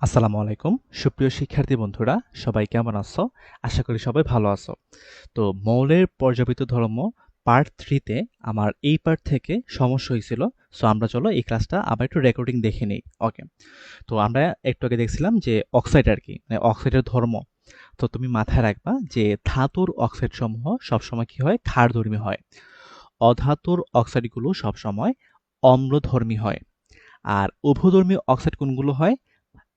আসসালামু আলাইকুম। সুপ্রিয় শিক্ষার্থী বন্ধুরা, সবাই কেমন আছো? আশা করি সবাই ভালো আছো। তো মৌলের পর্যাপিত ধর্ম পার্ট থ্রিতে আমার এই পার্ট থেকে সমস্যা হয়েছিল। সো আমরা চলো এই ক্লাসটা আবার একটু রেকর্ডিং দেখে নিই। ওকে তো আমরা একটু আগে দেখছিলাম যে অক্সাইড আর কি মানে অক্সাইডের ধর্ম। তো তুমি মাথায় রাখবা যে ধাতুর অক্সাইড সমূহ সবসময় কী হয়? ক্ষারধর্মী হয়। অধাতুর অক্সাইডগুলো সবসময় অম্লধর্মী হয়। আর উভধর্মী অক্সাইড কোনগুলো হয়?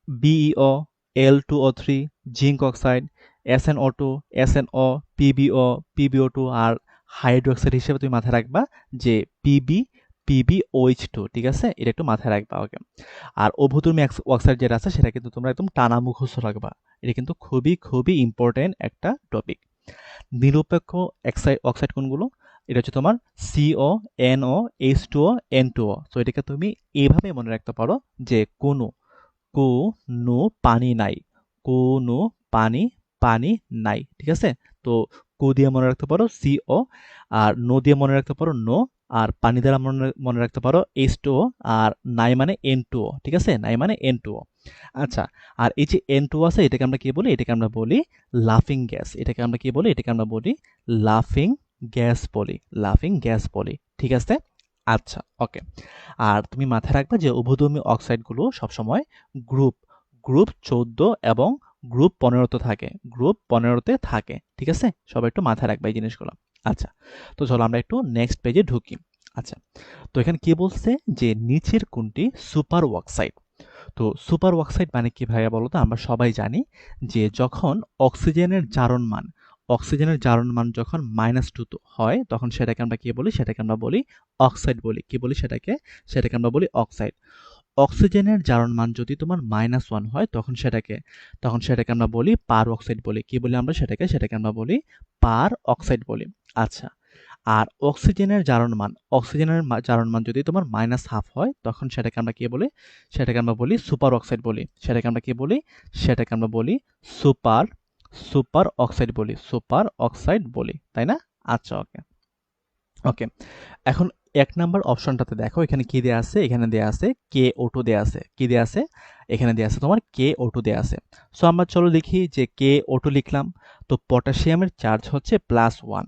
BEO L two O three zinc oxide S N O two S N O PBO PBO two আর হাইড্রোক্সাইড হিসেবে তুমি মাথায় রাখবা যে পিবি পিবি ওইচ টু ঠিক আছে? এটা একটু মাথায় রাখবা ওকে আর অভূতর্মী অক্সাইড যেটা আছে সেটা কিন্তু তোমরা একদম টানা মুখস্থ রাখবা। এটা কিন্তু খুবই খুবই ইম্পর্টেন্ট একটা টপিক নিরপেক্ষ অক্সাইড অক্সাইড কোনগুলো? এটা হচ্ছে তোমার CO NO H two O N two O তো এটাকে তুমি এইভাবে মনে রাখতে পারো যে কোনো কোনো পানি নাই, কোনো পানি পানি নাই, ঠিক আছে? তো কু দিয়ে মনে রাখতে পারো সি ও, আর নো দিয়ে মনে রাখতে পারো নো, আর পানি দ্বারা মনে মনে রাখতে পারো এইচ টু আর নাই মানে এন টু ঠিক আছে? নাই মানে এন টু ও। আচ্ছা আর এই যে এন টু আছে, এটাকে আমরা কি বলি? এটাকে আমরা বলি লাফিং গ্যাস। এটাকে আমরা কি বলি? এটাকে আমরা বলি লাফিং গ্যাস বলি, লাফিং গ্যাস বলি, ঠিক আছে? আচ্ছা ওকে আর তুমি মাথায় রাখবে যে উভধর্মী অক্সাইডগুলো সবসময় গ্রুপ গ্রুপ চোদ্দ এবং গ্রুপ পনেরোতে থাকে গ্রুপ পনেরোতে থাকে, ঠিক আছে? সবাই একটু মাথায় রাখবে এই জিনিসগুলো। আচ্ছা তো চলো আমরা একটু নেক্সট পেজে ঢুকি। আচ্ছা তো এখানে কি বলছে? যে নিচের কোনটি? সুপার অক্সাইড তো সুপার অক্সাইড মানে কি ভাইয়া বলো তো? আমরা সবাই জানি যে যখন অক্সিজেনের জারণ মান অক্সিজেনের জারণ মান যখন মাইনাস টু হয়, তখন সেটাকে আমরা কি বলি? সেটাকে আমরা বলি অক্সাইড বলি। কি বলি সেটাকে? সেটাকে আমরা বলি অক্সাইড অক্সিজেনের জারণ মান যদি তোমার মাইনাস ওয়ান হয়, তখন সেটাকে তখন সেটাকে আমরা বলি পার অক্সাইড বলি। কি বলি আমরা সেটাকে? সেটাকে আমরা বলি পার অক্সাইড বলি। আচ্ছা আর অক্সিজেনের জারণ মান, অক্সিজেনের জারণ মান যদি তোমার মাইনাস হাফ হয়, তখন সেটাকে আমরা কি বলি? সেটাকে আমরা বলি সুপার অক্সাইড বলি। সেটাকে আমরা কি বলি? সেটাকে আমরা বলি সুপার সুপার অক্সাইড বলি, সুপার অক্সাইড বলি, তাই না? আচ্ছা ওকে ওকে এখন এক নাম্বার অপশনটাতে দেখো, এখানে কি দেয়া আছে? এখানে দেয়া আছে কে ওটু দেয়া আছে। কি দেয়া আছে? এখানে দেয়া আছে তোমার কে ওটু দেয়া আছে। সো আমরা চলো দেখি যে কে ওটু লিখলাম, তো পটাশিয়ামের চার্জ হচ্ছে প্লাস ওয়ান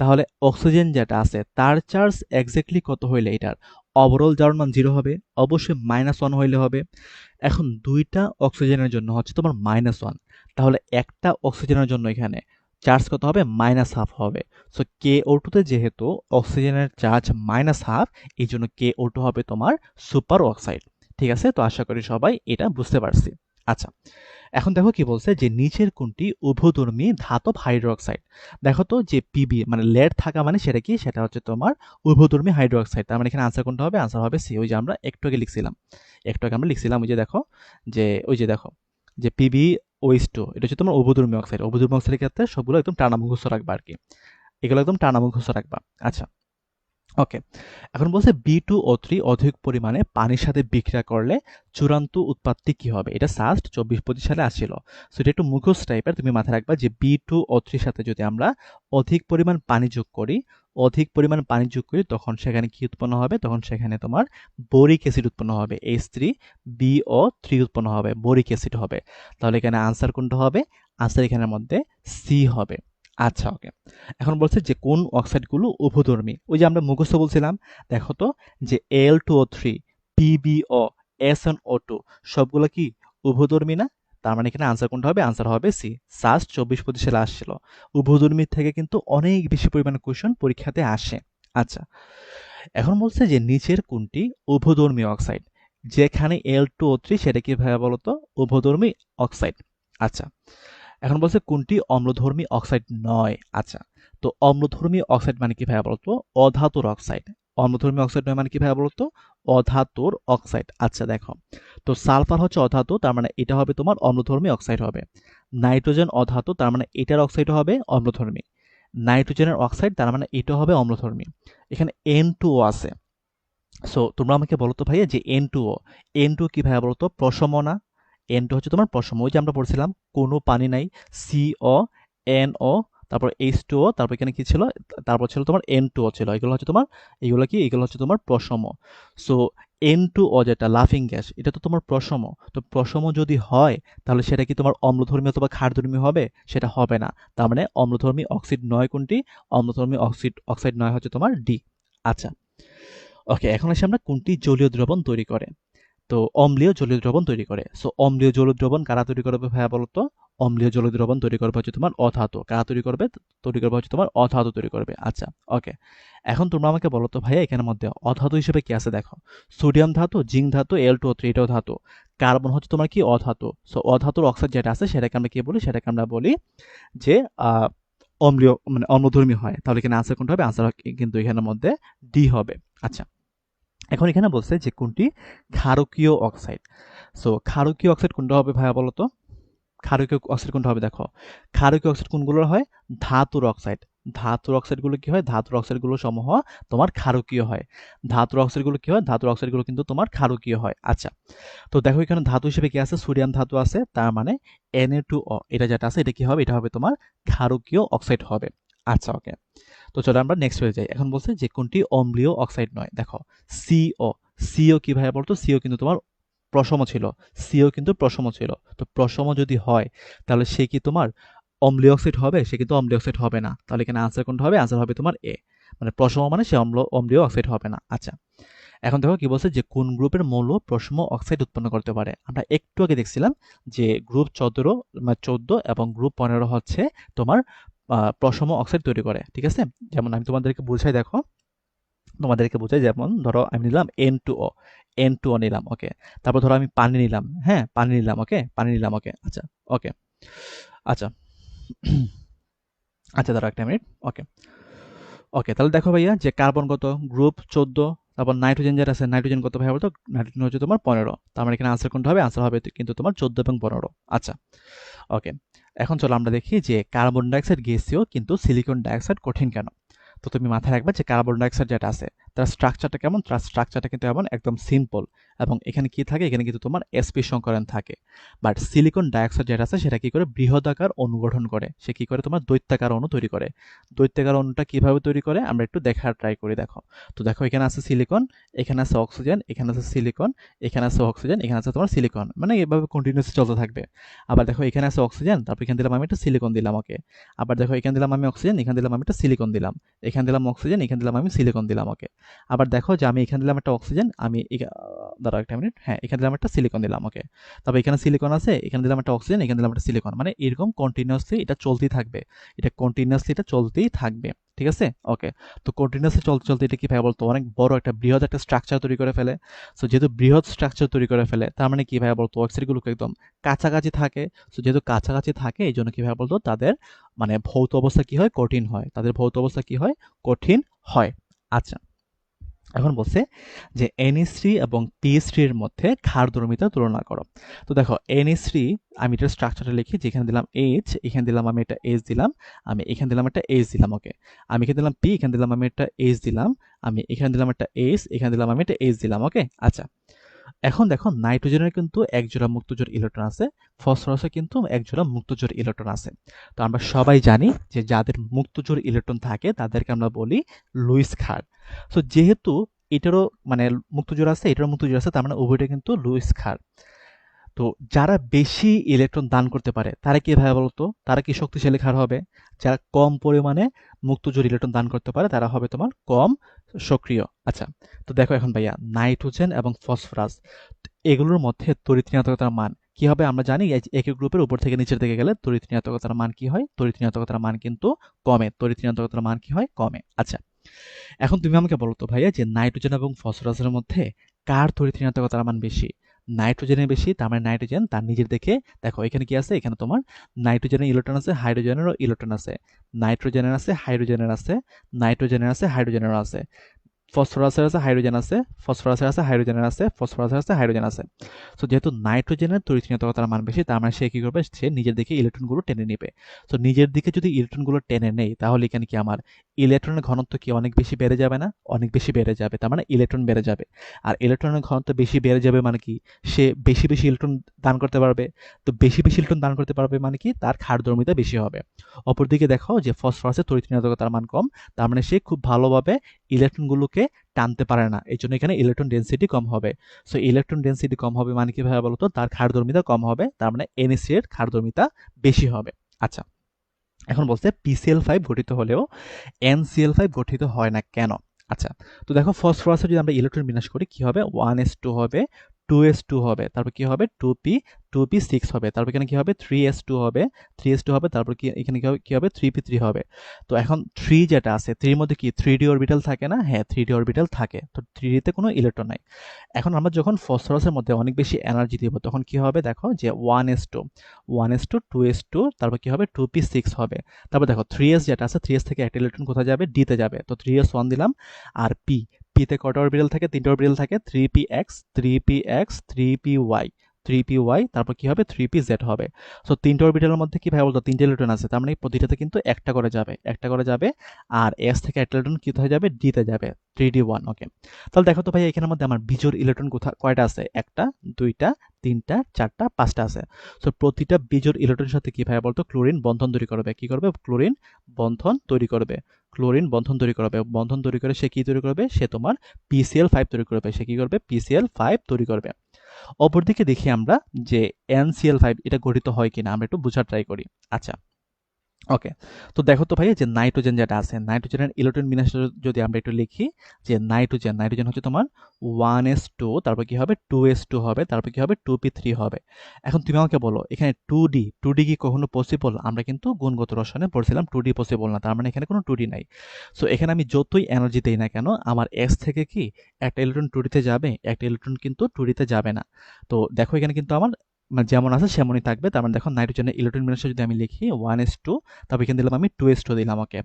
তাহলে অক্সিজেন যেটা আছে, তার চার্জ এক্স্যাক্টলি কত হইলে এটার? ওভারঅল জারণ মান জিরো হবে, অবশ্যই মাইনাস ওয়ান হইলে হবে। এখন দুইটা অক্সিজেনের জন্য হচ্ছে তোমার মাইনাস ওয়ান তাহলে একটা অক্সিজেনের জন্য এখানে চার্জ কত হবে? মাইনাস হাফ হবে। সো কে ও টুতে যেহেতু অক্সিজেনের চার্জ মাইনাস হাফ এই জন্য কে ও টু হবে তোমার সুপার অক্সাইড ঠিক আছে? তো আশা করি সবাই এটা বুঝতে পারছি। আচ্ছা এখন দেখো কি বলছে যে নিচের কোনটি? উভধর্মী ধাতব হাইড্রোক্সাইড দেখো তো যে পিবি মানে লেড থাকা মানে সেটা কি? সেটা হচ্ছে তোমার উভধর্মী হাইড্রোক্সাইড তার মানে এখানে আনসার কোনটা হবে? আনসার হবে সি ওই যে আমরা একটু আগে লিখছিলাম। একটু আগে আমরা লিখছিলাম ওই যে দেখো, যে ওই যে দেখো, যে পিবি ওইস টু এটা হচ্ছে তোমার অবধর্মী অক্সাইড অবধর্মী অক্সাইডের ক্ষেত্রে সবগুলো একদম টানা মুখস্থ রাখবা আর কি এগুলো একদম টানা মুখস্থ রাখবা। আচ্ছা ওকে এখন বলছে বি টু ও থ্রি অধিক পরিমাণে পানির সাথে বিক্রিয়া করলে চূড়ান্ত উৎপাদটি কি হবে? এটা সাস্ট চব্বিশ পঁচিশ সালে আসছিল। সো এটা একটু মুখোশ টাইপের তুমি মাথায় রাখবা যে বি টু ও থ্রির সাথে যদি আমরা অধিক পরিমাণ পানি যোগ করি, অধিক পরিমাণ পানি যোগ করি, তখন সেখানে কি উৎপন্ন হবে? তখন সেখানে তোমার বোরিক অ্যাসিড উৎপন্ন হবে। H three B O three উৎপন্ন হবে, বোরিক অ্যাসিড হবে। তাহলে এখানে আনসার কোনটা হবে? আনসার এখানের মধ্যে সি হবে। আচ্ছা ওকে এখন বলছে যে, কোন অক্সাইডগুলো উভধর্মী? ওই যে আমরা মুখস্থ বলছিলাম, দেখো তো, যে L two O three PBO S N O two সবগুলো কি উভধর্মী না? তার মানে এখানে আনসার কোনটা হবে? আনসার হবে সি সাস্ট চব্বিশ পঁচিশ আসছিল। উভধর্মী থেকে কিন্তু অনেক বেশি পরিমাণে কোয়েশন পরীক্ষাতে আসে। আচ্ছা এখন বলছে যে, নিচের কোনটি উভধর্মী অক্সাইড? যেখানে এল টু ও থ্রি সেটা কি ভাবে বলতো? উভধর্মী অক্সাইড। আচ্ছা এখন বলছে কোনটি অম্লধর্মী অক্সাইড নয়। আচ্ছা তো অম্লধর্মী অক্সাইড মানে কি ভাইয়া বলতো? অধাতুর অক্সাইড। অম্লধর্মী অক্সাইড নয় মানে কি ভাইয়া বলতো? অধাতুর অক্সাইড। আচ্ছা দেখো, তো সালফার হচ্ছে অধাতু, তার মানে এটা হবে তোমার অম্লধর্মী অক্সাইড হবে। নাইট্রোজেন অধাতু, তার মানে এটার অক্সাইড হবে অম্লধর্মী। নাইট্রোজেনের অক্সাইড, তার মানে এটা হবে অম্লধর্মী। এখানে এন টু ও আছে। সো তোমরা আমাকে বলো তো ভাইয়া যে N two O N two কী ভাইয়া বলতো? প্রশমনা এনটা হচ্ছে তোমার প্রশম ওই যে আমরা পড়ছিলাম, কোনো পানি নাই সি ও এন ও তারপর এইচ টু ও তারপর এখানে কি ছিল? তারপর ছিল তোমার এন টু ও ছিল। এগুলো হচ্ছে তোমার, এগুলো কি? এগুলো হচ্ছে তোমার প্রসম সো এন টু ও যেটা লাফিং গ্যাস এটা তো তোমার প্রসম তো প্রসম যদি হয়, তাহলে সেটা কি তোমার অম্লধর্মী অথবা ক্ষারধর্মী হবে? সেটা হবে না। তার মানে অম্লধর্মী অক্সিড নয় কোনটি? অম্লধর্মী অক্সিড অক্সাইড নয় হচ্ছে তোমার ডি আচ্ছা। ওকে এখন আসি আমরা কোনটি জলীয় দ্রবণ তৈরি করে? তো অম্লীয় জলীয় দ্রবণ তৈরি করে। সো অম্লীয় জলীয় দ্রবণ কারা তৈরি করবে ভাইয়া বলতো? অম্লীয় জলীয় দ্রবণ তৈরি করবে হচ্ছে তোমার অধাতু। কারা তৈরি করবে? তৈরি করবে হচ্ছে তোমার অধাতু তৈরি করবে। আচ্ছা ওকে এখন তোমরা আমাকে বলো তো ভাইয়া এখানের মধ্যে অধাতু হিসেবে কি আছে দেখো? সোডিয়াম ধাতু, জিঙ্ক ধাতু, এল টু থ্রি এটাও ধাতু। কার্বন হচ্ছে তোমার কি? অধাতু। সো অধাতুর অক্সাইড যেটা আছে সেটাকে আমরা কি বলি? সেটাকে আমরা বলি যে অম্লীয় মানে অম্লধর্মী হয়। তাহলে এখানে আনসার কোনটা হবে? আনসার কিন্তু এখানের মধ্যে ডি হবে। আচ্ছা। এখন এখানে বলছে যে কোনটি? ক্ষারকীয় অক্সাইড সো ক্ষারকীয় অক্সাইড কোনটা হবে ভাইয়া বলো তো? ক্ষারকীয় অক্সাইড কোনটা হবে দেখো। ক্ষারকীয় অক্সাইড কোনগুলোর হয়? ধাতুর অক্সাইড ধাতুর অক্সাইডগুলো কি হয়? ধাতুর অক্সাইডগুলো সমূহ তোমার ক্ষারকীয় হয়। ধাতুর অক্সাইডগুলো কি হয়? ধাতুর অক্সাইডগুলো কিন্তু তোমার ক্ষারকীয় হয়। আচ্ছা তো দেখো এখানে ধাতু হিসেবে কি আছে? সোডিয়াম ধাতু আছে, তার মানে অ এটা যেটা আছে, এটা কি হবে? এটা হবে তোমার ক্ষারকীয় অক্সাইড হবে। আচ্ছা ওকে তো চলো আমরা নেক্সট হয়ে যাই। এখন বলছে যে কোনটি অম্লীয় অক্সাইড নয়। দেখো সিও সিও কি ভাইয়া বলতো সিও কিন্তু তোমার প্রসম ছিল। সিও কিন্তু প্রসম ছিল। তো প্রসম যদি হয়, তাহলে সে কি তোমার অম্লীয় অক্সাইড হবে? সে কিন্তু অম্লীয় অক্সাইড হবে না। তাহলে এখানে আনসার কোনটা হবে? আনসার হবে তোমার এ মানে প্রসম মানে সে অম্ল, অম্লীয় অক্সাইড হবে না। আচ্ছা এখন দেখো কি বলছে যে কোন গ্রুপের মৌল প্রসম অক্সাইড উৎপন্ন করতে পারে? আমরা একটু আগে দেখছিলাম যে গ্রুপ চোদ্দ মানে চোদ্দ এবং গ্রুপ পনেরো হচ্ছে তোমার প্রসম অক্সাইড তৈরি করে, ঠিক আছে? যেমন আমি তোমাদেরকে বুঝাই, দেখো। তোমাদেরকে বোঝাই, যেমন ধরো আমি নিলাম N two O N two O নিলাম ওকে তারপর ধরো আমি পানি নিলাম হ্যাঁ? পানি নিলাম ওকে পানি নিলাম ওকে আচ্ছা ওকে আচ্ছা। আচ্ছা ধরো একটা মিনিট ওকে ওকে তাহলে দেখো ভাইয়া যে কার্বন কত? গ্রুপ চোদ্দ, তারপর নাইট্রোজেন যেটা আছে নাইট্রোজেন কত ভাই বলতো? নাইট্রোজেন হচ্ছে তোমার পনেরো। তার মানে এখানে আনসার কোনটা হবে? আনসার হবে কিন্তু তোমার চোদ্দ এবং পনেরো। আচ্ছা ওকে এখন চলো আমরা দেখি যে কার্বন ডাইঅক্সাইড গ্যাসীয় কিন্তু সিলিকন ডাইঅক্সাইড কঠিন কেন? তো তুমি মাথায় রাখবে যে কার্বন ডাইঅক্সাইড যেটা আছে, তার স্ট্রাকচারটা কেমন? তার স্ট্রাকচারটা কিন্তু এমন একদম সিম্পল এবং এখানে কি থাকে? এখানে কিন্তু তোমার এসপি সংকরণ থাকে। বাট সিলিকন ডাইঅক্সাইড যেটা আছে, সেটা কি করে? বৃহদাকার অনুগঠন করে। সে কি করে? তোমার দৈত্যাকার অণু তৈরি করে। দৈত্যাকার অণুটা কীভাবে তৈরি করে? আমরা একটু দেখার ট্রাই করি, দেখো। তো দেখো, এখানে আছে সিলিকন এখানে আছে অক্সিজেন এখানে আছে সিলিকন এখানে আছে অক্সিজেন এখানে আছে তোমার সিলিকন মানে এভাবে কন্টিনিউসলি চলতে থাকবে। আবার দেখো, এখানে আছে অক্সিজেন তারপর এখানে দিলাম আমি একটা সিলিকন দিলাম ওকে আবার দেখো, এখানে দিলাম আমি অক্সিজেন এখানে দিলাম আমি একটা সিলিকন দিলাম। এখানে দিলাম অক্সিজেন এখানে দিলাম আমি সিলিকন দিলাম ওকে আবার দেখো যে আমি এখানে দিলাম একটা অক্সিজেন আমি দাঁড়া একটা মিনিট হ্যাঁ এখানে দিলাম একটা সিলিকন দিলাম ওকে তবে এখানে সিলিকন আছে, এখানে দিলাম একটা অক্সিজেন এখানে দিলাম একটা সিলিকন মানে এরকম কন্টিনিউসলি এটা চলতেই থাকবে। এটা কন্টিনিউসলি এটা চলতেই থাকবে, ঠিক আছে? ওকে তো কন্টিনিউসলি চলতে চলতে এটা কি ভাই বলতো? অনেক বড় একটা বৃহৎ একটা স্ট্রাকচার তৈরি করে ফেলে। সো যেহেতু বৃহৎ স্ট্রাকচার তৈরি করে ফেলে, তার মানে কি ভাই বলতো? অক্সাইডগুলো একদম কাছাকাছি থাকে। সো যেহেতু কাছাকাছি থাকে, এই জন্য কি ভাই বলতো? তাদের মানে ভৌত অবস্থা কি হয়? কঠিন হয়। তাদের ভৌত অবস্থা কি হয়? কঠিন হয়। আচ্ছা। এখন বলছে যে এনএস3 এবং পিএস3 এর মধ্যে ক্ষারধর্মিতা তুলনা করো। তো দেখো এনএস3 আমি এটার স্ট্রাকচারটা লিখি, যেখানে দিলাম এইচ এখানে দিলাম আমি একটা এইচ দিলাম, আমি এখানে দিলাম একটা এইচ দিলাম ওকে আমি এখানে দিলাম পি এখানে দিলাম আমি একটা এইচ দিলাম, আমি এখানে দিলাম একটা এইচ এখানে দিলাম আমি একটা এইচ দিলাম ওকে আচ্ছা। এখন দেখো, নাইট্রোজেনের কিন্তু এক জোড়া মুক্তজোর ইলেকট্রন আছে ফসফরাসে কিন্তু এক জোড়া মুক্তজোর ইলেকট্রন আছে। তো আমরা সবাই জানি যে যাদের মুক্তজোর ইলেকট্রন থাকে, তাদেরকে আমরা বলি লুইস খার সো যেহেতু এটারও মানে মুক্তজোর আছে, এটারও মুক্তজোর আছে, তার মানে উভয়টা কিন্তু লুইস ক্ষার। তো যারা বেশি ইলেকট্রন দান করতে পারে, তারা কি ভাবে বলতো? তারা কি শক্তিশালী ক্ষার হবে? যারা কম পরিমাণে মুক্তজোর ইলেকট্রন দান করতে পারে, তারা হবে তোমার কম সক্রিয়। আচ্ছা তো দেখো এখন ভাইয়া, নাইট্রোজেন এবং ফসফরাস, এগুলোর মধ্যে তড়িৎ ঋণাত্মকতার মান কি হবে? আমরা জানি একই গ্রুপের উপর থেকে নিচের দিকে গেলে তড়িৎ ঋণাত্মকতার মান কি হয়? তড়িৎ ঋণাত্মকতার মান কিন্তু কমে, তড়িৎ ঋণাত্মকতার মান কি হয়? কমে। আচ্ছা এখন তুমি আমাকে বলো তো ভাইয়া যে নাইট্রোজেন এবং ফসফরাসের মধ্যে কার তড়িৎ ঋণাত্মকতার মান বেশি? নাইট্রোজেনের বেশি, তার মানে নাইট্রোজেন, তার নিজের দেখে, দেখো, এখানে কি আছে? এখানে তোমার নাইট্রোজেনের ইলেকট্রন আছে হাইড্রোজেনেরও ইলেকট্রন আছে। নাইট্রোজেনের আছে, হাইড্রোজেনের আছে, নাইট্রোজেনের আছে হাইড্রোজেনেরও আছে। ফসফরাসের আছে, হাইড্রোজেন আছে, ফসফরাসের আছে, হাইড্রোজেনের আছে, ফসফরাসের আছে, হাইড্রোজেন আছে। সো যেহেতু নাইট্রোজেনের তরিৎনিয়তকতার মান বেশি, তার মানে সে কী করবে? সে নিজের দিকে ইলেকট্রনগুলো টেনে নেবে। সো নিজের দিকে যদি ইলেকট্রনগুলো টেনে নেই, তাহলে এখানে কি আমার? ইলেকট্রনের ঘনত্ব কি অনেক বেশি বেড়ে যাবে না? অনেক বেশি বেড়ে যাবে, তার মানে ইলেকট্রন বেড়ে যাবে। আর ইলেকট্রনের ঘনত্ব বেশি বেড়ে যাবে মানে কি? সে বেশি বেশি ইলেকট্রন দান করতে পারবে। তো বেশি বেশি ইলেকট্রন দান করতে পারবে মানে কি? তার খাড়ধর্মিতা বেশি হবে। অপরদিকে দেখো যে ফসফরাসের তরিৎনিয়তকতার মান কম, তার মানে সে খুব ভালোভাবে ইলেকট্রনগুলোকে টানতে পারে না। এই জন্য এখানে ইলেকট্রন ডেন্সিটি কম হবে। সো ইলেকট্রন ডেন্সিটি কম হবে মানে কীভাবে বলতো? তার ক্ষারধর্মিতা কম হবে, তার মানে এনএসি এর ক্ষারধর্মিতা বেশি হবে। আচ্ছা এখন বলছে পিসিএল ফাইভ গঠিত হলেও এনসিএল ফাইভ গঠিত হয় না কেন? আচ্ছা তো দেখো ফসফরাসে যদি আমরা ইলেকট্রন বিনাশ করি, কি হবে? ওয়ান এস টু হবে। টু এস টু হবে, তারপর কি হবে? Two p two p six হবে, তারপর এখানে কি হবে? থ্রি এস টু হবে থ্রি এস টু হবে, তারপর কি, এখানে কি হবে থ্রি পি থ্রি হবে। তো এখন থ্রি যেটা আছে থ্রির মধ্যে কি থ্রি ডি অরবিটাল থাকে না? হ্যাঁ থ্রি ডি অরবিটাল থাকে। তো থ্রি ডিতে কোনো ইলেকট্রন নাই। এখন আমরা যখন ফসফরাসের মধ্যে অনেক বেশি এনার্জি দিব, তখন কি হবে দেখো? যে one S two one S two two S two তারপর কি হবে? টু পি সিক্স হবে। তারপর দেখো থ্রি এস যেটা আছে থ্রি এস থেকে একটা ইলেকট্রন কোথায় যাবে? ডিতে যাবে। তো থ্রি এস ওয়ান দিলাম, আর পি পিতে কটা অরবিটাল থাকে? তিনটা অরবিটাল থাকে। Three P X three P X three P Y three P Y তারপর কি হবে? থ্রি পি জেড হবে। সো তিনটে অরবিটালের মধ্যে কি ভাই বলতো? তিনটে ইলেকট্রন আছে। তার মানে প্রতিটাতে কিন্তু একটা করে যাবে। একটা করে যাবে। আর এস থেকে একটা ইলেকট্রন কি হয়ে যাবে? ডিতে যাবে। থ্রি ডি ওয়ান ওকে তাহলে দেখো তো ভাই, এখানের মধ্যে আমার বিজোর ইলেকট্রন কোথা কয়টা আছে? একটা, দুইটা, তিনটা, চারটা, পাঁচটা আছে। সো প্রতিটা বিজোর ইলেকট্রনের সাথে কি ভাই বলতো? ক্লোরিন বন্ধন তৈরি করবে। কি করবে? ক্লোরিন বন্ধন তৈরি করবে। ক্লোরিন বন্ধন তৈরি করবে। বন্ধন তৈরি করে সে কী তৈরি করবে? সে তোমার পিসিএল ফাইভ তৈরি করবে। সে কী করবে? পিসিএল ফাইভ তৈরি করবে। অপরদিকে দেখি আমরা যে এনসিএল ফাইভ এটা গঠিত হয় কিনা। আমরা একটু বোঝার ট্রাই করি। আচ্ছা। ওকে তো দেখো তো ভাই যে নাইট্রোজেন যেটা আছে নাইট্রোজেনের ইলেকট্রন বিন্যাস যদি আমরা একটু লিখি, যে নাইট্রোজেন নাইট্রোজেন হচ্ছে তোমার ওয়ান এস টু তারপর কি হবে? টু এস টু হবে, তারপর কি হবে? টু পি থ্রি হবে। এখন তুমি আমাকে বলো, এখানে টু ডি টু ডি কি কখনো পসিবল আমরা কিন্তু গুণগত রসায়নে পড়ছিলাম টু ডি পসিবল না, তার মানে এখানে কোনো টু ডি নাই। সো এখানে আমি যতই এনার্জি দিই না কেন, আমার এস থেকে কি একটা ইলেকট্রন টু ডিতে যাবে, একটা ইলেকট্রন কিন্তু টু ডিতে যাবে না। তো দেখো এখানে কিন্তু আমার মানে যেমন আছে সেমনই থাকবে। তার মানে দেখো নাইট্রোজেনের ইলেকট্রন বিন্যাসে যদি আমি লিখি ওয়ান এস টু তারপর এখানে দিলাম আমি টু এস টু দিলাম ওকে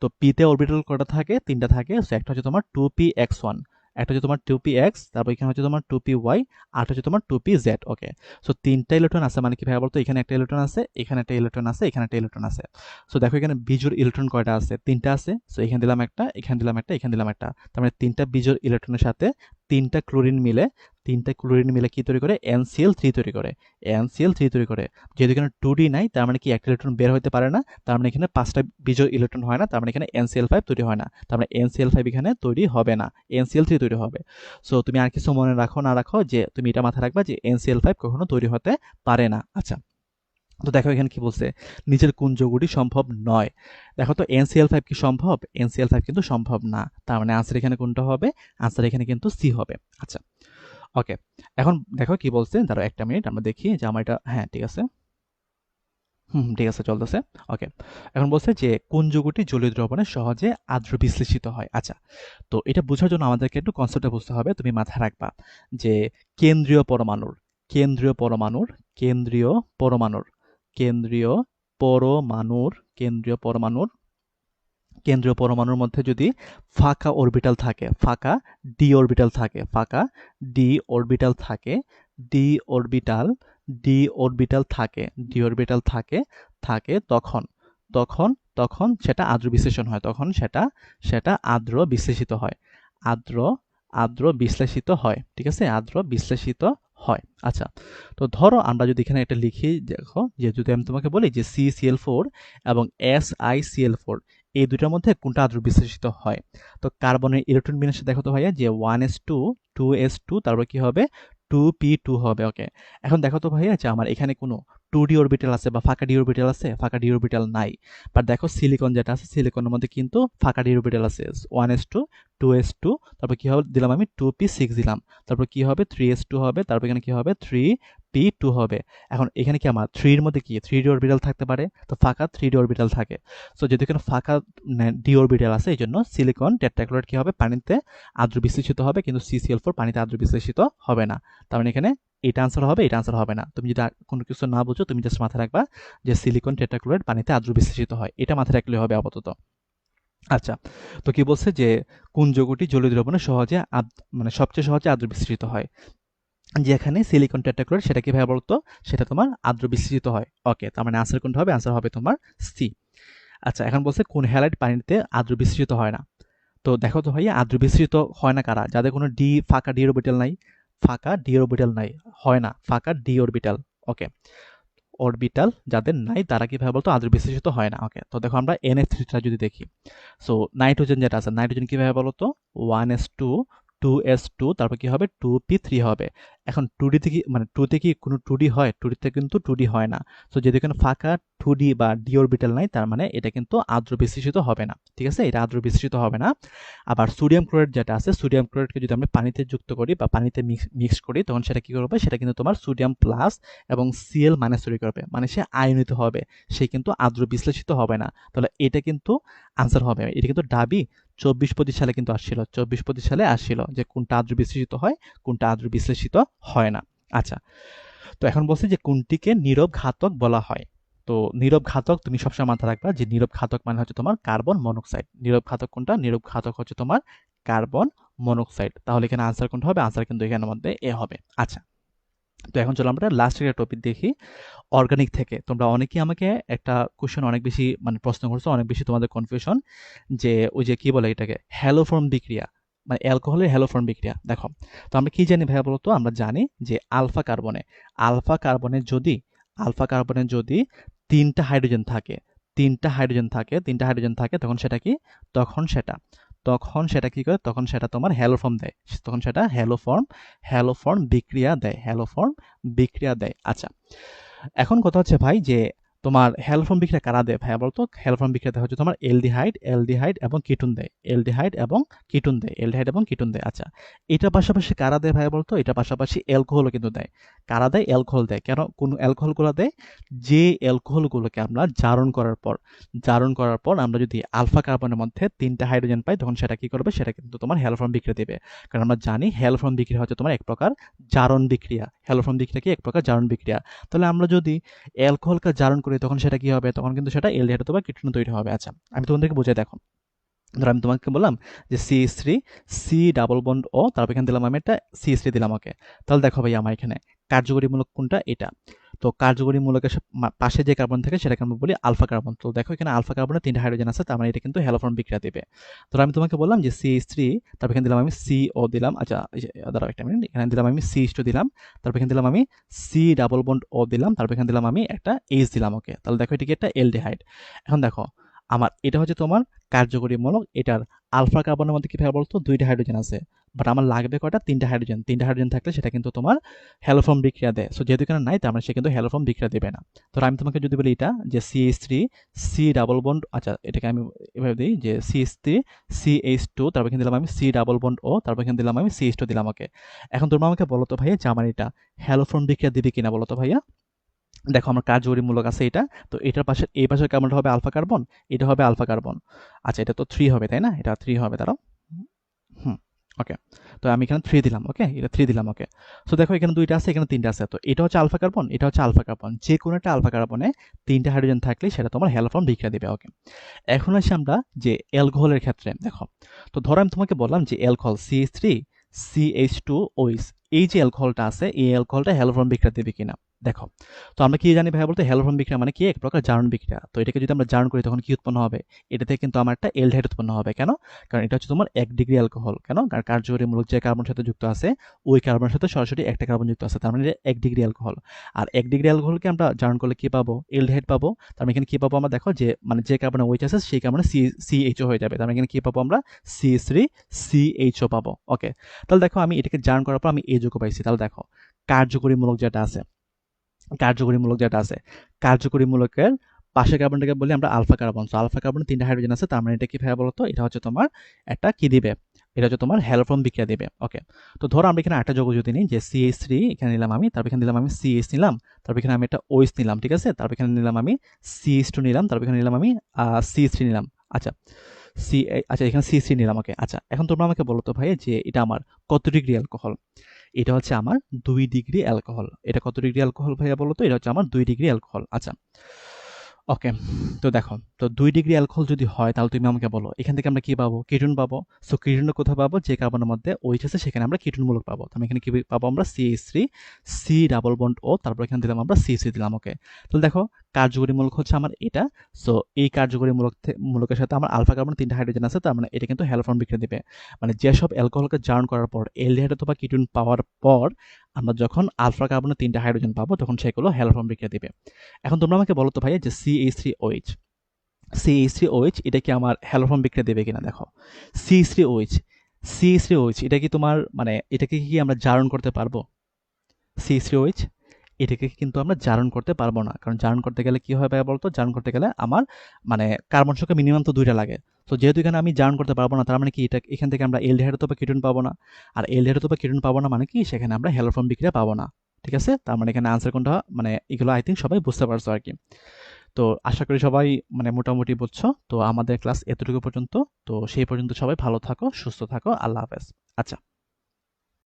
তো পিতে অরবিটাল কটা থাকে? তিনটা থাকে। সো একটা হচ্ছে তোমার টু পি এক্স ওয়ান একটা হচ্ছে তোমার টু পি এক্স তারপর এখানে হচ্ছে তোমার টু পি ওয়াই আর হচ্ছে তোমার two P Z okay so তিনটা ইলেকট্রন আছে মানে কি ভাই বলতো? এখানে একটা ইলেকট্রন আছে, এখানে একটা ইলেকট্রন আছে, এখানে একটা ইলেকট্রন আছে। সো দেখো এখানে বিজোর ইলেকট্রন কয়টা আছে? তিনটা আছে। সো এখানে দিলাম একটা, এখানে দিলাম একটা, এখানে দিলাম একটা। তার মানে তিনটা বিজোর ইলেকট্রনের সাথে তিনটা ক্লোরিন মিলে তিনটা ক্লোরিন মিলে কি তৈরি করে? এনসিএল থ্রি তৈরি করে। এনসিএল থ্রি তৈরি করে। যেহেতু এখানে টু ডি নাই, তার মানে কি একটা ইলেকট্রন বের হতে পারে না, তার মানে এখানে পাঁচটা বিজয় ইলেকট্রন হয় না, তার মানে এখানে এনসিএল ফাইভ তৈরি হয় না। তার মানে এনসিএল ফাইভ এখানে তৈরি হবে না এনসিএল থ্রি তৈরি হবে। সো তুমি আর কিছু মনে রাখো, না রাখো যে, তুমি এটা মাথায় রাখবা যে এনসিএল ফাইভ কখনো তৈরি হতে পারে না। আচ্ছা তো দেখো এখানে কি বলছে? নিচের কোন যৌগটি সম্ভব নয়। দেখো তো এনসিএল ফাইভ কি সম্ভব? এনসিএল ফাইভ কিন্তু সম্ভব না। তার মানে আনসার এখানে কোনটা হবে? আনসার এখানে কিন্তু সি হবে। আচ্ছা ওকে এখন দেখো কি বলছে? ধরো একটা মিনিট, আমরা দেখি যে আমার এটা হ্যাঁ ঠিক আছে। হুম ঠিক আছে, চলতেছে। ওকে এখন বলছে যে, কোন যৌগটি জলীয় দ্রবণে সহজে আর্দ্র বিশ্লেষিত হয়? আচ্ছা তো এটা বোঝার জন্য আমাদেরকে একটু কনসেপ্টটা বুঝতে হবে, তুমি মাথায় রাখবা যে, কেন্দ্রীয় পরমাণুর কেন্দ্রীয় পরমাণুর কেন্দ্রীয় পরমাণুর কেন্দ্রীয় পরমাণুর কেন্দ্রীয় পরমাণুর কেন্দ্রীয় পরমাণুর মধ্যে যদি ফাঁকা অরবিটাল থাকে, ফাঁকা ডি অরবিটাল থাকে, ফাঁকা ডি অরবিটাল থাকে ডি অরবিটাল ডি অরবিটাল থাকে ডি অরবিটাল থাকে থাকে তখন তখন তখন সেটা আদ্র বিশ্লেষণ হয়, তখন সেটা সেটা আদ্র বিশ্লেষিত হয় আদ্র আদ্র বিশ্লেষিত হয়, ঠিক আছে? আদ্র বিশ্লেষিত হয়। আচ্ছা তো ধরো আমরা যদি এখানে এটা লিখি, দেখো, যে যদি আমি তোমাকে বলি যে সি সিএল ফোর এবং এস আই সিএল ফোর এই দুটার মধ্যে কোনটা আদ্র বিশ্লেষিত হয়? তো কার্বনের ইলেকট্রন বিন্যাসে দেখো তো ভাইয়া, যে one S two two S two, তারপর কি হবে? টু পি টু হবে, ওকে। এখন দেখো তো ভাইয়া যে আমার এখানে কোনো টু ডি অরবিটাল আছে বা ফাঁকা ডি অরবিটাল আছে, ফাঁকা ডি অরবিটাল নাই। বাট দেখো সিলিকন যেটা আছে সিলিকনের মধ্যে কিন্তু ফাঁকা ডি অরবিটাল আছে। One S two two S two তারপর কী হবে দিলাম আমি টু পি সিক্স দিলাম। তারপর কী হবে? থ্রি এস টু হবে, তারপর এখানে কী হবে? থ্রি পি টু হবে। এখন এখানে কি আমার? থ্রির মধ্যে কি? থ্রি ডি অরবিটাল থাকতে পারে, তো ফাঁকা থ্রি ডি অরবিটাল থাকে। সো যেহেতু এখানে ফাঁকা ডি অরবিটাল আছে, এই জন্য সিলিকন টেট্রাক্লোরাইড কি হবে? পানিতে আদ্র বিশ্লেষিত হবে, কিন্তু সিসিএল ফোর পানিতে আদ্র বিশ্লেষিত হবে না। তার মানে এখানে এটা আনসার হবে, এটা আনসার হবে না। তুমি যদি কোনো কিছু না বুঝো, তুমি জাস্ট মাথায় রাখবা যে সিলিকন টেট্রাক্লোরাইড পানিতে আদ্র বিশ্লেষিত হয়। এটা মাথায় রাখলে হবে আপাতত। আচ্ছা তো কি বলছে যে কোন যৌগটি জলীয় দ্রবণে সহজে মানে সবচেয়ে সহজে আদ্র বিস্তৃত হয়? যেখানে সিলিকন টেট্রাক্লোরাইড সেটা কীভাবে বলতো সেটা তোমার আদ্র বিস্তৃত হয়। ওকে তার মানে আনসার কোনটা হবে? আনসার হবে তোমার সি আচ্ছা এখন বলছে কোন হ্যালাইট পানিতে আদ্র বিস্তৃত হয় না? তো দেখো তো ভাইয়া, আদ্র বিস্তৃত হয় না কারা? যাদের কোনো ডি ফাঁকা ডি অরবিটাল নাই ফাঁকা ডি অরবিটাল নাই, হয় না, ফাঁকা ডি অরবিটাল ওকে অরবিটাল যাদের নাই, তারা কীভাবে বলতো? আদ্র বিশেষিত হয় না ওকে তো দেখো আমরা এন এস থ্রিটা যদি দেখি সো নাইট্রোজেন যেটা আছে নাইট্রোজেন কীভাবে বলতো? One S two two S two তারপর কী হবে? টু পি থ্রি হবে। এখন টু ডিতে কি মানে টুতে কি কোনো টু ডি হয়? টু ডিতে কিন্তু টু ডি হয় না। তো যদি এখানে ফাঁকা টু ডি বা ডি অরবিটাল নাই, তার মানে এটা কিন্তু আদ্র বিশ্লেষিত হবে না। ঠিক আছে? এটা আদ্র বিশ্লেষিত হবে না। আবার সোডিয়াম ক্লোরাইড যেটা আছে সোডিয়াম ক্লোরাইডকে যদি আমরা পানিতে যুক্ত করি বা পানিতে মিক্স করি, তখন সেটা কী করবে? সেটা কিন্তু তোমার সোডিয়াম প্লাস এবং সিএল মাইনাস তৈরি করবে। মানে সে আয়নিত হবে। সে কিন্তু আদ্র বিশ্লেষিত হবে না। তাহলে এটা কিন্তু আনসার হবে। এটা কিন্তু ডাবি চব্বিশ পঁচিশ সালে কিন্তু আসছিল। চব্বিশ পঁচিশ সালে আসছিল যে কোনটা আদ্র বিশ্লেষিত হয়, কোনটা আদ্র বিশ্লেষিত হয় না। আচ্ছা তো এখন বলছি যে কোনটিকে নীরব ঘাতক বলা হয়। তো নীরব ঘাতক তুমি সবসময় মাথায় রাখবা যে নীরব ঘাতক মানে হচ্ছে তোমার কার্বন মনোক্সাইড। নীরব ঘাতক কোনটা? নীরব ঘাতক হচ্ছে তোমার কার্বন মনোক্সাইড। তাহলে এখানে আনসার কোনটা হবে? আনসার কিন্তু এখানের মধ্যে এ হবে। আচ্ছা তো এখন চলো আমরা লাস্ট একটা টপিক দেখি অর্গানিক থেকে। তোমরা অনেকেই আমাকে একটা কোশ্চেন অনেক বেশি মানে প্রশ্ন করছ, অনেক বেশি তোমাদের কনফিউশন যে ওই যে কি বলে এটাকে হ্যালোফর্ম বিক্রিয়া মানে অ্যালকোহলের হ্যালোফর্ম বিক্রিয়া। দেখো, তো আমরা কি জানি ভাইয়া বলতো? আমরা জানি যে আলফা কার্বনে আলফা কার্বনে যদি আলফা কার্বনে যদি তিনটা হাইড্রোজেন থাকে, তিনটা হাইড্রোজেন থাকে, তিনটা হাইড্রোজেন থাকে, তখন সেটা কি? তখন সেটা। তখন সেটা কি করে? তখন সেটা তোমার হ্যালো ফর্ম দেয়। তখন সেটা হ্যালো ফর্ম হ্যালো ফর্ম বিক্রিয়া দেয়। হ্যালো ফর্ম বিক্রিয়া দেয়। আচ্ছা এখন কথা হচ্ছে ভাই যে তোমার হেলফর্ম বিক্রিয়া কারা দেয় ভাইয়া বলতো? হেলফর্ম বিক্রিয়া হচ্ছে তোমার এলডিহাইড এলডিহাইড এবং কিটুন দেয়। এলডিহাইড এবং কিটুন দেয়, এলডিহাইড এবং কিটুন দেয়। আচ্ছা এটা পাশাপাশি কারা দেয় ভাইয়া বলতো? এটা পাশাপাশি অ্যালকোহলও কিন্তু দেয়। কারা দেয়? অ্যালকোহল দেয়। কেন? কোন অ্যালকোহলগুলো দেয় যে অ্যালকোহলগুলোকে আমরা জারণ করার পর, জারণ করার পর আমরা যদি আলফা কার্বনের মধ্যে তিনটা হাইড্রোজেন পাই, তখন সেটা কি করবে? সেটা কিন্তু তোমার হেলফর্ম বিক্রিয়া দেবে। কারণ আমরা জানি হেলফর্ম বিক্রিয়া হচ্ছে তোমার এক প্রকার জারণ বিক্রিয়া। হেলফর্ম বিক্রিয়া কি? এক প্রকার জারণ বিক্রিয়া। তাহলে আমরা যদি অ্যালকোহলকে জারণ করি তখন সেটা কি হবে? তখন কিন্তু সেটা এলডিহাইড অথবা কিটন তৈরি হবে। আচ্ছা আমি তোমাদেরকে বুঝে দেখো। ধরো আমি তোমাকে বললাম যে C three C double bond O তারপর এখানে দিলাম আমি একটা সি থ্রি দিলাম ওকে তাহলে দেখো ভাই আমার এখানে কার্যকরীমূলক কোনটা? এটা। তো কার্যকরী মূলকের পাশে যে কার্বন থাকে সেটাকে আমরা বলি আলফা কার্বন তো দেখো এখানে আলফা কার্বনে তিনটা হাইড্রোজেন আছে, তার মানে এটা কিন্তু হ্যালোফর্ম বিক্রিয়া দেবে। তো আমি তোমাকে বললাম যে সি থ্রি তারপর এখানে দিলাম আমি সি ও দিলাম। আচ্ছা দাঁড়াও একটা মিনিট এখানে দিলাম আমি সি টু দিলাম, তারপর এখানে দিলাম আমি সি ডাবল বন্ড ও দিলাম, তারপর এখানে দিলাম আমি একটা এইচ দিলাম ওকে তাহলে দেখো এটিকে একটা এলডিহাইড এখন দেখো আমার, এটা হচ্ছে তোমার কার্যকরী মূলক, এটার আলফা কার্বনের মধ্যে কি বলতো? দুইটা হাইড্রোজেন আছে। বাট আমার লাগবে কয়টা? তিনটা হাইড্রোজেন তিনটা হাইড্রোজেন থাকলে সেটা কিন্তু তোমার হ্যালোফর্ম বিক্রিয়া দেয়। সো যেহেতু এখানে নাই, তার মানে সে কিন্তু হ্যালোফর্ম বিক্রিয়া দেবে না। তো আমি তোমাকে যদি বলি এটা, যে C H three C double bond আচ্ছা এটাকে আমি এভাবে দিই, যে C H three C H two তারপর এখানে দিলাম আমি সি ডাবল বন্ড ও তারপর এখানে দিলাম আমি সি এইচ টু দিলাম ওকে। এখন তোমরা আমাকে বলো তো ভাইয়া এটা হ্যালোফর্ম বিক্রিয়া দিবে কিনা বলো তো ভাইয়া? দেখো আমার কার্যকরীমূলক আছে এটা, তো এটার পাশে, এই পাশের কার্বনটা হবে আলফা কার্বন এটা হবে আলফা কার্বন আচ্ছা এটা তো থ্রি হবে, তাই না? এটা থ্রি হবে তারা হুম ওকে তো আমি এখানে থ্রি দিলাম ওকে এটা থ্রি দিলাম ওকে সো দেখো এখানে দুইটা আছে, এখানে তিনটা আছে, তো এটা হচ্ছে আলফা কার্বন এটা হচ্ছে আলফা কার্বন যে কোনো একটা আলফা কার্বনে তিনটা হাইড্রোজেন থাকলে সেটা তোমার হ্যালোফর্ম বিক্রিয়া দেবে ওকে এখন আসি আমরা যে অ্যালকোহলের ক্ষেত্রে, দেখো। তো ধরো আমি তোমাকে বললাম যে alcohol C H three C H two OH এই যে অ্যালকোহলটা আছে, এই অ্যালকোহলটা হ্যালোফর্ম বিক্রিয়া দেবে কিনা। দেখো, তো আমরা কি জানি ভাই বলতে? হ্যালোফর্ম বিক্রিয়া মানে কি? এক প্রকার জারণ বিক্রিয়া। তো এটাকে যদি আমরা জারণ করি, তখন কি উৎপন্ন হবে? এটা থেকে কিন্তু আমার একটা এলডাইড উৎপন্ন হবে। কেন? কারণ এটা হচ্ছে তোমার এক ডিগ্রি অ্যালকোহল কেন? কারণ কার্যকরীমূলক যে কার্বন সাথে যুক্ত আছে, ওই কার্বনের সাথে সরাসরি একটা কার্বন যুক্ত আছে। তার মানে এক ডিগ্রি অ্যালকোহল আর এক ডিগ্রি অ্যালকোহলকে আমরা জারণ করলে কি পাবো? এলডাইড পাবো। তার মানে এখানে কি পাবো আমরা? দেখো যে মানে যে কার্বনে ওইচ আছে, সেই কার্বনে সি সি এইচও হয়ে যাবে। তার মানে এখানে কি পাবো আমরা? সি থ্রি সি এইচও পাবো। ওকে তাহলে দেখো, আমি এটাকে জারণ করার পর আমি এই যোগ্য পাইছি। তাহলে দেখো, কার্যকরীমূলক যেটা আছে কার্যকরীমূলক যেটা আছে, কার্যকরীমূলকের পাশের কার্বনটাকে বলি আমরা আলফা কার্বন তো আলফা কার্বনে তিনটা হাইড্রোজেন আছে, তার মানে এটা কি ভাবে বলতো? এটা হচ্ছে তোমার একটা কি দিবে? এটা হচ্ছে তোমার হ্যালোফ্রম বিক্রিয়া দিবে ওকে তো ধরো আমরা এখানে একটা যোগ যদি নিই, যে সিএইচ থ্রি এখানে নিলাম আমি, তারপর এখানে দিলাম আমি সিএইচ নিলাম, তারপর এখানে আমি একটা ওইস নিলাম, ঠিক আছে? তারপর এখানে নিলাম আমি সিএইচ টু নিলাম, তারপর এখানে নিলাম আমি সি থ্রি নিলাম আচ্ছা। সি আচ্ছা এখানে সি থ্রি নিলাম ওকে আচ্ছা। এখন তোমরা আমাকে বলো তো ভাই যে এটা আমার কত ডিগ্রি অ্যালকোহল এটা হচ্ছে আমার দুই ডিগ্রি অ্যালকোহল। এটা কত ডিগ্রি অ্যালকোহল ভাইয়া বলো তো এটা হচ্ছে আমার দুই ডিগ্রি অ্যালকোহল। আচ্ছা। ওকে তো দেখো, তো দুই ডিগ্রি অ্যালকোহল যদি হয়, তাহলে তুমি আমাকে বলো, এখান থেকে আমরা কি পাবো? কিটুন পাবো। সো কিটুন কোথায় পাবো? যে কার্বনের মধ্যে ওইচ আছে, সেখানে আমরা কিটুনমূলক পাবো। তো এখানে কি পাবো? আমরা C H three C double bond O তারপর এখানে দিলাম আমরা সি সি দিলাম ওকে তাহলে দেখো, কার্যকরীমূলক হচ্ছে আমার এটা। সো এই কার্যকরীমূলক মূলকের সাথে আমার আলফা কার্বন তিনটা হাইড্রোজেন আছে, তার মানে এটা কিন্তু হ্যালোফর্ম বিক্রিয়া দিবে। মানে যেসব অ্যালকোহলকে জার্ন করার পর এলডিহাইড অথবা কিটুন পাওয়ার পর আমরা যখন আলফা কার্বনের তিনটা হাইড্রোজেন পাবো, তখন সেগুলো হ্যালোফর্ম বিক্রিয়া দেবে। এখন তোমরা আমাকে বলো তো ভাই যে C H three OH C H three OH এটা কি আমার হ্যালোফর্ম বিক্রিয়া দেবে কিনা দেখো। C H three OH C H three OH এটা কি তোমার মানে এটাকে কি আমরা জারণ করতে পারব? সি এইচ থ্রি ওইচ এটাকে কিন্তু আমরা জারণ করতে পারব না। কারণ জারণ করতে গেলে কি ভাই বলতো? জারণ করতে গেলে আমার মানে কার্বন সংখ্যা মিনিমাম তো দুইটা লাগে। তো যেহেতু এখানে আমি জারণ করতে পারব না, তার মানে কি? এটা এখান থেকে আমরা এল এলডিহাইড অথবা কিটুন পাবো না। আর এল এলডিহাইড অথবা কিটুন পাবো না মানে কি? সেখানে আমরা হ্যালোফর্ম বিক্রিয়া পাবো না। ঠিক আছে? তার মানে এখানে আনসার কোনটা? মানে এগুলো আই থিঙ্ক সবাই বুঝতে পারছ আর কি। তো আশা করি সবাই মানে মোটামুটি বুঝছ। তো আমাদের ক্লাস এতটুকু পর্যন্ত। তো সেই পর্যন্ত সবাই ভালো থাকো, সুস্থ থাকো। আল্লাহ হাফেজ। আচ্ছা।